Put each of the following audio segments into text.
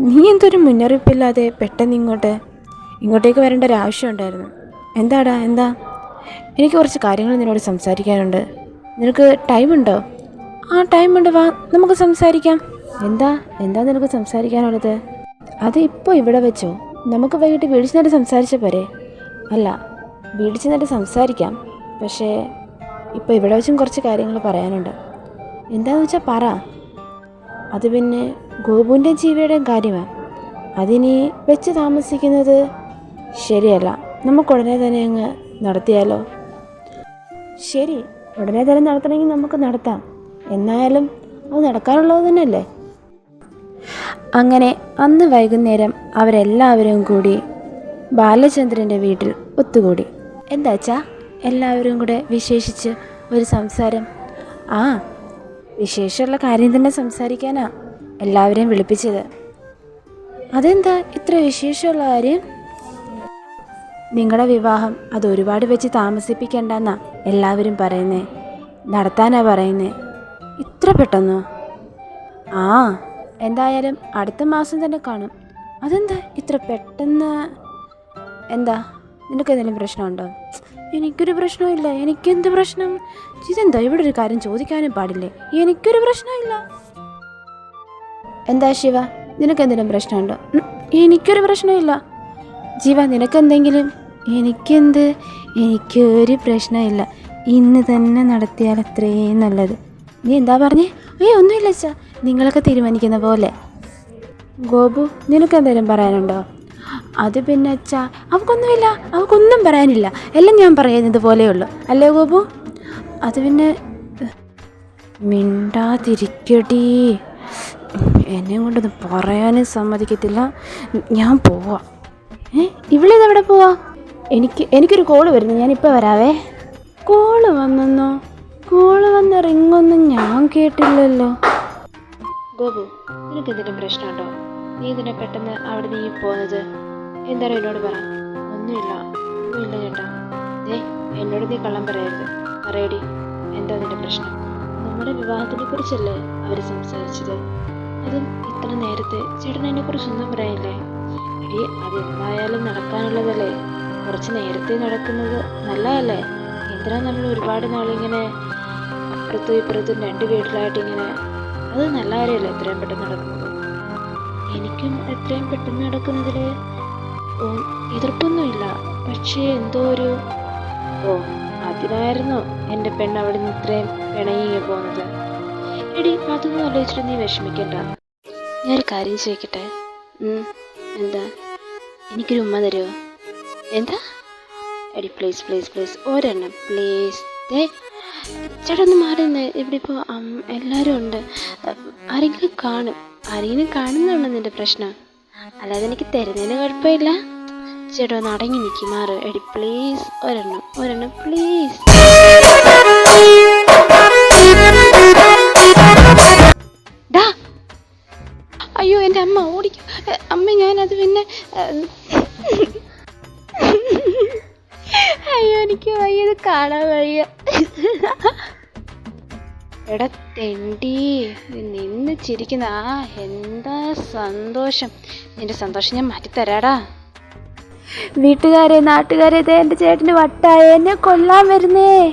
മുന്നറിയിപ്പില്ലാതെ പെട്ടെന്ന് ഇങ്ങോട്ട് ഇങ്ങോട്ടേക്ക് വരേണ്ട ഒരു ആവശ്യമുണ്ടായിരുന്നു എന്താടാ എന്താ? എനിക്ക് കുറച്ച് കാര്യങ്ങൾ നിന്നോട് സംസാരിക്കാനുണ്ട്. നിനക്ക് ടൈമുണ്ടോ ആ ടൈമുണ്ട് വാ നമുക്ക് സംസാരിക്കാം. എന്താ എന്താ നിനക്ക് സംസാരിക്കാനുള്ളത്? അത് ഇപ്പോൾ ഇവിടെ വെച്ചോ. നമുക്ക് വൈകിട്ട് വീടിച്ചു നേരം സംസാരിച്ച പോരെ. അല്ല വീടിച്ചു നേരം സംസാരിക്കാം. പക്ഷേ ഇപ്പോൾ ഇവിടെ വെച്ചും കുറച്ച് കാര്യങ്ങൾ പറയാനുണ്ട്. എന്താണെന്ന് വെച്ചാൽ പറ. അത് പിന്നെ ഗോപുവിന്റെ ജീവിയുടെ കാര്യമാണ് അതിനി വെച്ച് താമസിക്കുന്നത് ശരിയല്ല. നമുക്ക് ഉടനെ തന്നെ അങ്ങ് നടത്തിയാലോ? ശരി ഉടനെ തന്നെ നടത്തണമെങ്കിൽ നമുക്ക് നടത്താം. എന്നായാലും അത് നടക്കാനുള്ളത് തന്നെയല്ലേ? അങ്ങനെ അന്ന് വൈകുന്നേരം അവരെല്ലാവരും കൂടി ബാലചന്ദ്രന്റെ വീട്ടിൽ ഒത്തുകൂടി. എന്താച്ചാ എല്ലാവരും കൂടെ വിശേഷിച്ച് ഒരു സംസാരം? ആ വിശേഷമുള്ള കാര്യം തന്നെ സംസാരിക്കാനാ. എല്ലാവരെയും വിളിപ്പിച്ചത്. അതെന്താ ഇത്ര വിശേഷമുള്ള കാര്യം? നിങ്ങളുടെ വിവാഹം അത് ഒരുപാട് വെച്ച് താമസിപ്പിക്കണ്ടെന്നാ എല്ലാവരും പറയുന്നേ. നടത്താനാ പറയുന്നേ. ഇത്ര പെട്ടെന്നോ? ആ എന്തായാലും അടുത്ത മാസം തന്നെ കാണും. അതെന്താ ഇത്ര പെട്ടെന്ന്? എന്താ നിനക്ക് എന്തെങ്കിലും പ്രശ്നമുണ്ടോ? എനിക്കൊരു പ്രശ്നമില്ല എനിക്കെന്ത് പ്രശ്നം? ഇതെന്താ? ഇവിടെ ഒരു കാര്യം ചോദിക്കാനും പാടില്ലേ? എനിക്കൊരു പ്രശ്നമില്ല എന്താ ശിവ? നിനക്കെന്തെങ്കിലും പ്രശ്നമുണ്ടോ? എനിക്കൊരു പ്രശ്നമില്ല. ജീവ നിനക്കെന്തെങ്കിലും? എനിക്കെന്ത്? എനിക്കൊരു പ്രശ്നമില്ല. ഇന്ന് തന്നെ നടത്തിയാൽ അത്രയും നല്ലത്. നീ എന്താ പറഞ്ഞേ? ഏയ് ഒന്നുമില്ല അച്ഛാ. നിങ്ങളൊക്കെ തീരുമാനിക്കുന്ന പോലെ. ഗോപു നിനക്കെന്തെങ്കിലും പറയാനുണ്ടോ? അത് പിന്നെ അച്ഛാ അവക്കൊന്നുമില്ല. അവക്കൊന്നും പറയാനില്ല. എല്ലാം ഞാൻ പറയുന്നത് പോലെയുള്ളൂ അല്ലേ ഗോപു? അത് പിന്നെ മിണ്ടാതിരിക്കടി. എന്നെ കൊണ്ടൊന്നും പറയാനും സമ്മതിക്കത്തില്ല. ഞാൻ പോവാ. ഏ ഇവളിതെവിടെ പോവാ? എനിക്ക് എനിക്കൊരു കോൾ വരുന്നു. ഞാനിപ്പോൾ വരാവേ. കോൾ വന്നെന്നോ? കോൾ വന്ന റിങ്ങൊന്നും ഞാൻ കേട്ടില്ലല്ലോ. ഗോപു നിനക്ക് എന്തെങ്കിലും പ്രശ്നമുണ്ടോ? നീ ഇതിനെ പെട്ടെന്ന് അവിടെ നീ പോകുന്നത് എന്താണ് എന്നോട് പറ. ഒന്നുമില്ല. ഒന്നുമില്ല ചേട്ടാ. ഏ എന്നോട് നീ കള്ളം പറയരുത്. പറയടി. എന്താ നിന്റെ പ്രശ്നം? നമ്മുടെ വിവാഹത്തിനെ കുറിച്ചല്ലേ അവർ സംസാരിച്ചത്? അതും ഇത്ര നേരത്തെ ചേട്ടൻ കുറിച്ചൊന്നും പറയില്ലേ? എടി അതെന്തായാലും നടക്കാനുള്ളതല്ലേ? കുറച്ച് നേരത്തെ നടക്കുന്നത് നല്ലതല്ലേ? എന്തിനാ നമ്മൾ ഒരുപാട് നാളിങ്ങനെ അപ്പുറത്തും ഇപ്പുറത്തും രണ്ട് വീട്ടിലായിട്ട് ഇങ്ങനെ? അത് നല്ല കാര്യമല്ലേ എത്രയും പെട്ടെന്ന് നടക്കുന്നത്? എനിക്കും എത്രയും പെട്ടെന്ന് നടക്കുന്നതിൽ എതിർപ്പൊന്നുമില്ല. പക്ഷേ എന്തോ ഒരു ഓ അതിനായിരുന്നു എന്റെ പെണ്ണ് അവിടെ നിന്ന് ഇത്രയും പിണങ്ങി പോകുന്നത് എടി അതൊന്നും ആലോചിച്ചിട്ട് നീ വിഷമിക്കണ്ട. ഞാനൊരു കാര്യം ചോദിക്കട്ടെ? എന്താ? എനിക്കൊരു ഉമ്മ തരുമോ എന്താ? എടി പ്ലീസ് പ്ലീസ് പ്ലീസ് ഒരെണ്ണം പ്ലീസ് ദേ ചേട്ടാ ഇവിടെ ഇപ്പോൾ എല്ലാവരും ഉണ്ട്. ആരെങ്കിലും കാണും. ആരെങ്കിലും കാണുന്നുണ്ടോ നിന്റെ പ്രശ്നം? അല്ലാതെ എനിക്ക് തരുന്നതിന് കുഴപ്പമില്ല. ചേട്ടാ ഒന്ന് അടങ്ങി നിൽക്കി മാറ്. എടി പ്ലീസ് ഒരെണ്ണം ഒരെണ്ണം പ്ലീസ് അയ്യോ എനിക്ക് വയ്യത് കാണാൻ വയ്യ. എടാ തെണ്ടി. നിന്ന് ചിരിക്കുന്ന ആ എന്താ സന്തോഷം. നിന്റെ സന്തോഷം ഞാൻ മാറ്റിത്തരാടാ. വീട്ടുകാരെ നാട്ടുകാരെ ഇതേ എന്റെ ചേട്ടന് വട്ടായ എന്നെ കൊല്ലാൻ വരുന്നേ.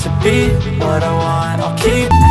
to be what I want. I'll keep